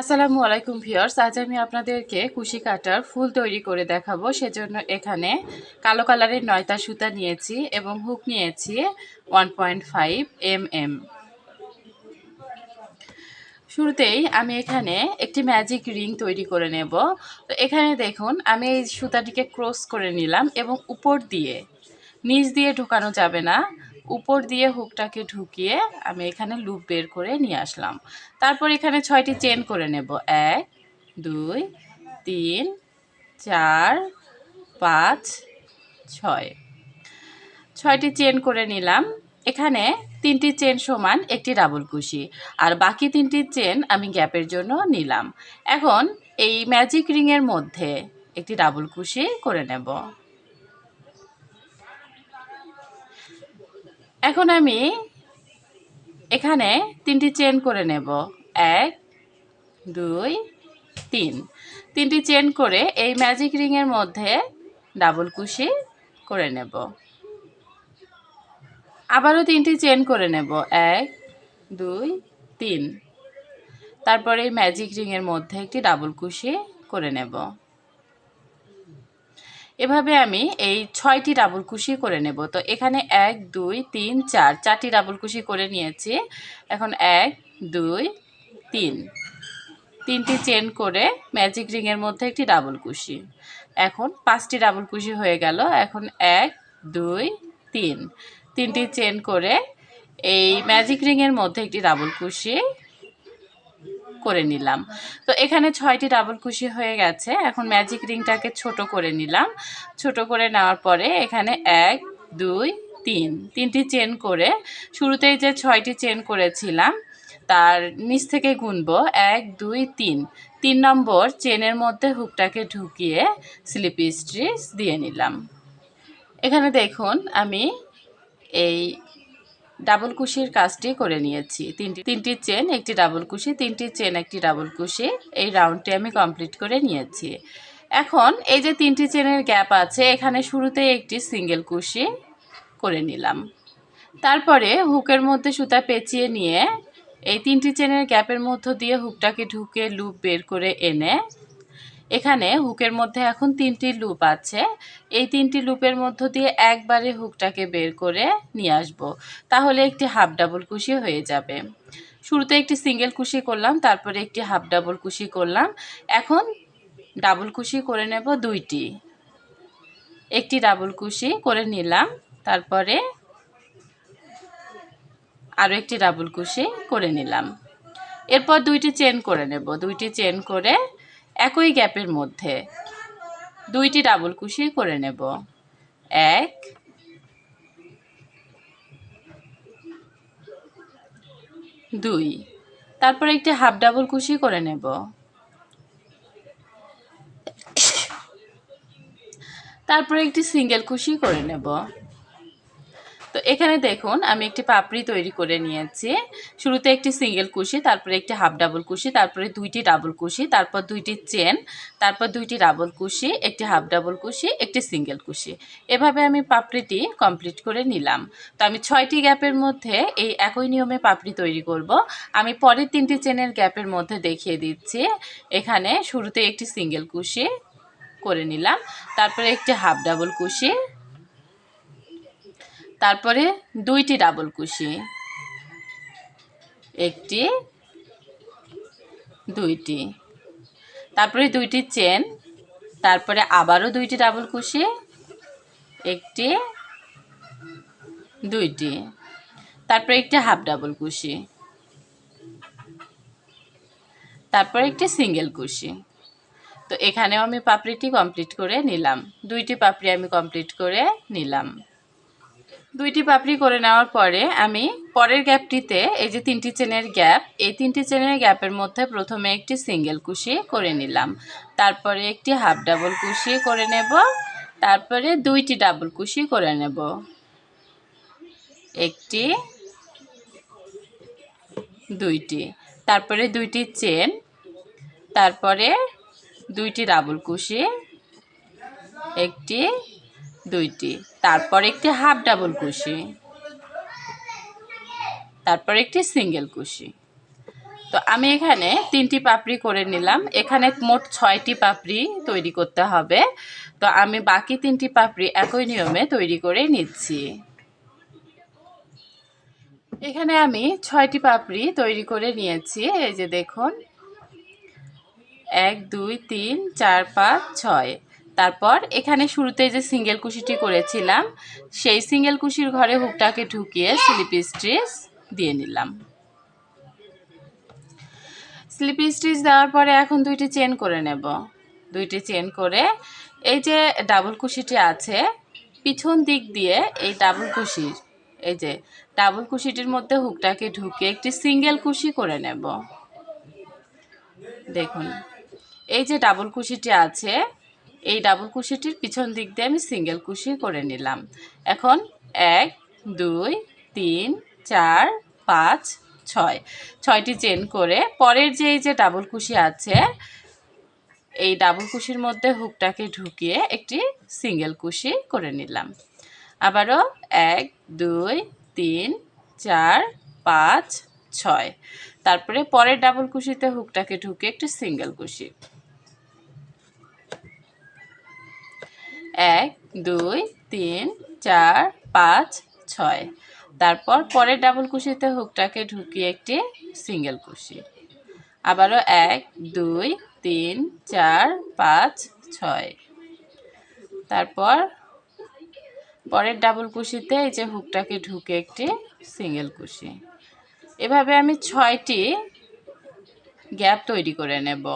আসসালামু আলাইকুম ভিউয়ার্স, আজ আমি আপনাদেরকে কুশি কাটার ফুল তৈরি করে দেখাবো। সেজন্য এখানে কালো কালারের নয়তা সুতা নিয়েছি এবং হুক নিয়েছি one point five M M শুরুতেই আমি এখানে একটি ম্যাজিক রিং তৈরি করে নেব। তো এখানে দেখুন, আমি এই সুতাটিকে ক্রস করে নিলাম এবং উপর দিয়ে, নিচ দিয়ে ঢোকানো যাবে না। উপর দিয়ে হুকটাকে ঢুকিয়ে আমি এখানে লুপ বের করে নিয়ে আসলাম। তারপর এখানে ছয়টি চেন করে নেব। এক, দুই, তিন, চার, পাঁচ, ছয়। ছয়টি চেন করে নিলাম। এখানে তিনটি চেন সমান একটি ডাবল কুশি। আর বাকি তিনটি চেন আমি গ্যাপের জন্য নিলাম। এখন এই ম্যাজিক রিংয়ের মধ্যে একটি ডাবল কুশি করে নেব। এখন আমি এখানে তিনটি চেন করে নেব। এক, দুই, তিন। তিনটি চেন করে এই ম্যাজিক রিংয়ের মধ্যে ডাবল কুশি করে নেব। আবারও তিনটি চেন করে নেব। এক, দুই, তিন। তারপরে এই ম্যাজিক রিংয়ের মধ্যে একটি ডাবল কুশি করে নেব। এভাবে আমি এই ছয়টি ডাবল কুশি করে নেব। তো এখানে এক, দুই, তিন, চার, চারটি ডাবল কুশি করে নিয়েছি। এখন এক, দুই, তিন। তিনটি চেন করে ম্যাজিক রিংয়ের মধ্যে একটি ডাবল কুশি। এখন পাঁচটি ডাবল কুশি হয়ে গেল। এখন এক, দুই, তিন। তিনটি চেন করে এই ম্যাজিক রিংয়ের মধ্যে একটি ডাবল কুশি করে নিলাম। তো এখানে ছয়টি ডাবল কুশি হয়ে গেছে। এখন ম্যাজিক রিংটাকে ছোট করে নিলাম। ছোট করে নেওয়ার পরে এখানে এক, দুই, তিন। তিনটি চেন করে শুরুতেই যে ছয়টি চেন করেছিলাম, তার নিচ থেকে গুনবো এক, দুই, তিন। তিন নম্বর চেনের মধ্যে হুকটাকে ঢুকিয়ে স্লিপ স্ট্রিচ দিয়ে নিলাম। এখানে দেখুন আমি এই ডাবল কুশির কাজটি করে নিয়েছি। তিনটি তিনটি চেন, একটি ডাবল কুশি তিনটি চেন, একটি ডাবল কুশি এই রাউন্ডটি আমি কমপ্লিট করে নিয়েছি। এখন এই যে তিনটি চেনের গ্যাপ আছে, এখানে শুরুতে একটি সিঙ্গেল কুশি করে নিলাম। তারপরে হুকের মধ্যে সুতা পেঁচিয়ে নিয়ে এই তিনটি চেনের গ্যাপের মধ্য দিয়ে হুকটাকে ঢুকে লুপ বের করে এনে এখানে হুকের মধ্যে এখন তিনটি লুপ আছে। এই তিনটি লুপের মধ্য দিয়ে একবারে হুকটাকে বের করে নিয়ে আসব। তাহলে একটি হাফ ডাবল কুশি হয়ে যাবে। শুরুতে একটি সিঙ্গেল কুশি করলাম, তারপরে একটি হাফ ডাবল কুশি করলাম। এখন ডাবল কুশি করে নেব দুইটি। একটি ডাবল কুশি করে নিলাম, তারপরে আরও একটি ডাবল কুশি করে নিলাম। এরপর দুইটি চেন করে নেব। দুইটি চেন করে একই গ্যাপের মধ্যে দুইটি ডাবল কুশি করে নেব। এক, দুই, তারপর একটি হাফ ডাবল কুশি করে নেব। তারপরে একটি সিঙ্গেল কুশি করে নেব। এখানে দেখুন, আমি একটি পাপড়ি তৈরি করে নিয়েছি। শুরুতে একটি সিঙ্গেল কুশি, তারপরে একটি হাফ ডাবল কুশি, তারপরে দুইটি ডাবল কুশি, তারপর দুইটি চেন তারপর দুইটি ডাবল কুশি, একটি হাফ ডাবল কুশি, একটি সিঙ্গেল কুশি। এভাবে আমি পাপড়িটি কমপ্লিট করে নিলাম। তো আমি ছয়টি গ্যাপের মধ্যে এই একই নিয়মে পাপড়ি তৈরি করব। আমি পরের তিনটি চেনের গ্যাপের মধ্যে দেখিয়ে দিচ্ছি। এখানে শুরুতে একটি সিঙ্গেল কুশি করে নিলাম, তারপরে একটি হাফ ডাবল কুশি তারপরে দুইটি ডাবল কুশি। একটি, দুইটি। তারপরে দুইটি চেন, তারপরে আবারও দুইটি ডাবল কুশি, একটি, দুইটি। তারপরে একটি হাফ ডাবল কুশি। তারপরে একটি সিঙ্গেল কুশি। তো এখানেও আমি পাপড়িটি কমপ্লিট করে নিলাম। দুইটি পাপড়ি আমি কমপ্লিট করে নিলাম। দুইটি পাপড়ি করে নেওয়ার পরে আমি পরের গ্যাপটিতে, এই যে তিনটি চেনের গ্যাপ, এই তিনটি চেনের গ্যাপের মধ্যে প্রথমে একটি সিঙ্গেল কুশি করে নিলাম। তারপরে একটি হাফ ডাবল কুশি করে নেব, তারপরে দুইটি ডাবল কুশি করে নেব। একটি, দুইটি, তারপরে দুইটি চেন, তারপরে দুইটি ডাবল কুশি, একটি দুইটি। তারপর একটি হাফ ডাবল কুশি। তারপর একটি সিঙ্গেল কুশি। তো আমি এখানে তিনটি পাপড়ি করে নিলাম। এখানে মোট ছয়টি পাপড়ি তৈরি করতে হবে। তো আমি বাকি তিনটি পাপড়ি একই নিয়মে তৈরি করে নিচ্ছি। এখানে আমি ছয়টি পাপড়ি তৈরি করে নিয়েছি। এই যে দেখুন। এক, দুই, তিন, চার, পাঁচ, ছয়। তারপর এখানে শুরুতে যে সিঙ্গেল কুশিটি করেছিলাম, সেই সিঙ্গেল কুশির ঘরে হুকটাকে ঢুকিয়ে স্লিপ স্টিচ দিয়ে নিলাম। স্লিপ স্টিচ দেওয়ার পরে এখন দুইটি চেন করে নেব। দুইটি চেন করে এই যে ডাবল কুশিটি আছে, পিছন দিক দিয়ে এই ডাবল কুশির, এই যে ডাবল কুশিটির মধ্যে হুকটাকে ঢুকিয়ে একটি সিঙ্গেল কুশি করে নেব। দেখুন, এই যে ডাবল কুশিটি আছে এই ডাবল কুশিটির পিছন দিক দিয়ে আমি সিঙ্গেল কুশি করে নিলাম। এখন এক, দুই, তিন, চার, পাঁচ, ছয়। ছয়টি চেন করে পরের যে এই যে ডাবল কুশি আছে, এই ডাবল কুশির মধ্যে হুকটাকে ঢুকিয়ে একটি সিঙ্গেল কুশি করে নিলাম। আবারও এক, দুই, তিন, চার, পাঁচ, ছয়। তারপরে পরের ডাবল কুশিতে হুকটাকে ঢুকে একটি সিঙ্গেল কুশি এক, দুই, তিন, চার, পাঁচ, ছয়। তারপর পরের ডাবল কুশিতে হুকটাকে ঢুকিয়ে একটি সিঙ্গেল কুশি। আবারও এক, দুই, তিন, চার, পাঁচ, ছয়। তারপর পরের ডাবল কুশিতে এই যে হুকটাকে ঢুকে একটি সিঙ্গেল কুশি। এভাবে আমি ছয়টি গ্যাপ তৈরি করে নেব।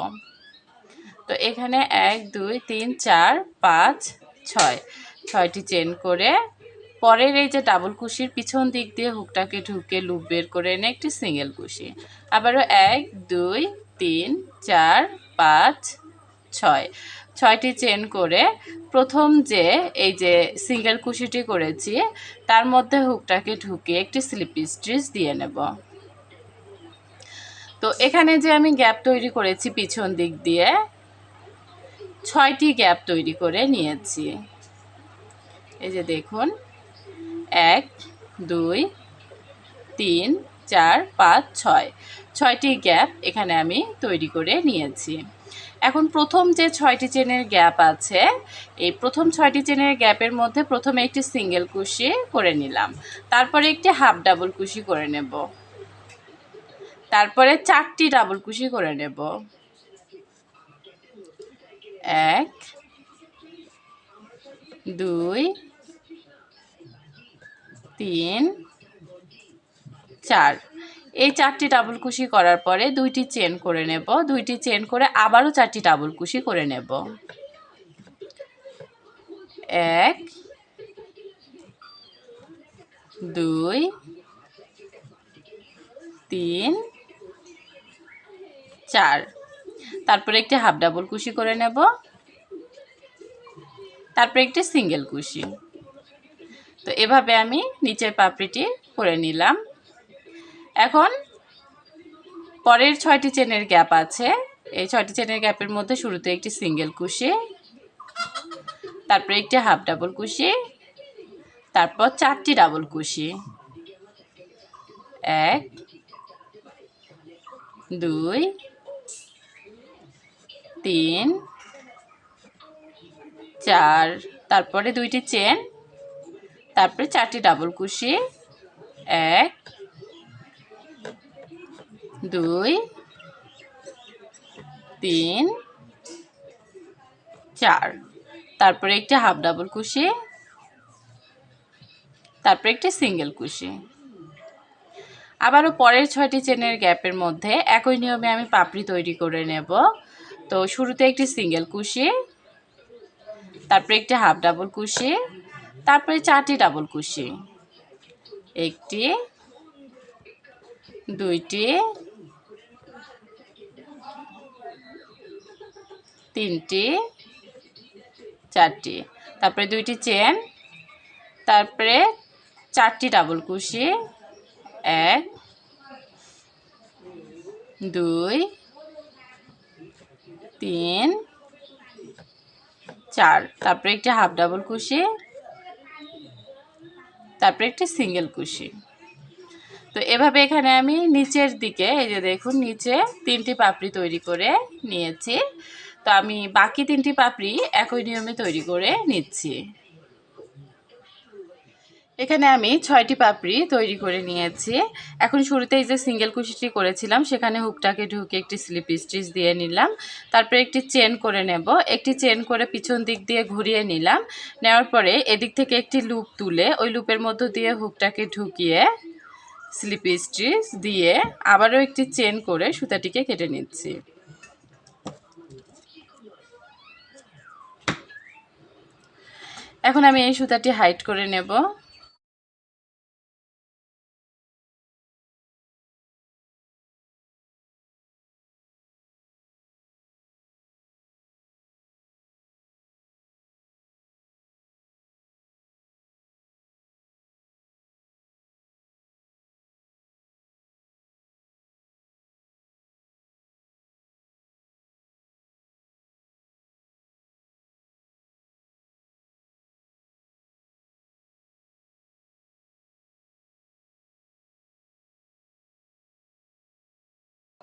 তো এখানে এক, দুই, তিন, চার, পাঁচ ছয়, ছয়টি চেন করে পরের এই যে ডাবল কুশির পিছন দিক দিয়ে হুকটাকে ঢুকে লুপ বের করে এনে একটি সিঙ্গেল কুশি। আবারও এক, দুই, তিন, চার, পাঁচ, ছয়। ছয়টি চেন করে প্রথম যে এই যে সিঙ্গেল কুশিটি করেছি, তার মধ্যে হুকটাকে ঢুকে একটি স্লিপ স্টিচ দিয়ে নেব। তো এখানে যে আমি গ্যাপ তৈরি করেছি পিছন দিক দিয়ে ছয়টি গ্যাপ তৈরি করে নিয়েছি। এই যে দেখুন, এক, দুই, তিন, চার, পাঁচ, ছয়। ছয়টি গ্যাপ এখানে আমি তৈরি করে নিয়েছি। এখন প্রথম যে ছয়টি চেনের গ্যাপ আছে, এই প্রথম ছয়টি চেনের গ্যাপের মধ্যে প্রথমে একটি সিঙ্গেল কুশি করে নিলাম। তারপরে একটি হাফ ডাবল কুশি করে নেব। তারপরে চারটি ডাবল কুশি করে নেব। এক, দুই, তিন, চার। এই চারটি ডাবল কুশি করার পরে দুইটি চেন করে নেব। দুইটি চেন করে আবারও চারটি ডাবল কুশি করে নেব। এক, দুই, তিন, চার। তারপরে একটি হাফ ডাবল কুশি করে নেব। তারপরে একটি সিঙ্গেল কুশি। তো এভাবে আমি নিচের পাপড়িটি করে নিলাম। এখন পরের ছয়টি চেনের গ্যাপ আছে। এই ছয়টি চেনের গ্যাপের মধ্যে শুরুতে একটি সিঙ্গেল কুশি, তারপরে একটি হাফ ডাবল কুশি, তারপর চারটি ডাবল কুশি। এক, দুই তিন, চার, তারপরে দুইটি চেন, তারপরে চারটি ডাবল কুশি, এক, দুই, তিন, চার, তারপরে একটি হাফ ডাবল কুশি, তারপরে একটি সিঙ্গেল কুশি। আবারও পরের ছয়টি চেনের গ্যাপের মধ্যে একই নিয়মে আমি পাপড়ি তৈরি করে নেব। তো শুরুতে একটি সিঙ্গেল কুশি তারপরে একটি হাফ ডাবল কুশি তারপরে চারটি ডাবল কুশি একটি, দুইটি, তিনটি, চারটি। তারপরে দুইটি চেন, তারপরে চারটি ডাবল কুশি এক, দুই তিন, চার। তারপরে একটি হাফ ডাবল কুশি, তারপরে একটি সিঙ্গেল কুশি। তো এভাবে এখানে আমি নিচের দিকে, এই যে দেখুন, নিচে তিনটি পাপড়ি তৈরি করে নিয়েছি। তো আমি বাকি তিনটি পাপড়ি একই নিয়মে তৈরি করে নিচ্ছি। এখানে আমি ছয়টি পাপড়ি তৈরি করে নিয়েছি। এখন শুরুতে এই যে সিঙ্গেল কুশিটি করেছিলাম, সেখানে হুকটাকে ঢুকে একটি স্লিপ স্টিচ দিয়ে নিলাম। তারপরে একটি চেন করে নেব। একটি চেন করে পিছন দিক দিয়ে ঘুরিয়ে নিলাম। নেওয়ার পরে এদিক থেকে একটি লুপ তুলে ওই লুপের মধ্য দিয়ে হুকটাকে ঢুকিয়ে স্লিপ স্টিচ দিয়ে আবারও একটি চেন করে সুতাটিকে কেটে নিচ্ছি। এখন আমি এই সুতাটি হাইট করে নেব।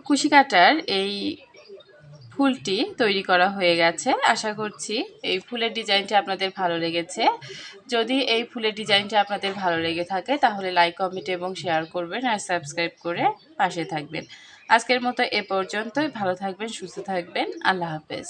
কুশি কাটার এই ফুলটি তৈরি করা হয়ে গেছে। আশা করছি এই ফুলের ডিজাইনটি আপনাদের ভালো লেগেছে। যদি এই ফুলের ডিজাইনটা আপনাদের ভালো লেগে থাকে, তাহলে লাইক, কমেন্ট এবং শেয়ার করবেন আর সাবস্ক্রাইব করে পাশে থাকবেন। আজকের মতো এ পর্যন্তই। ভালো থাকবেন, সুস্থ থাকবেন। আল্লাহ হাফেজ।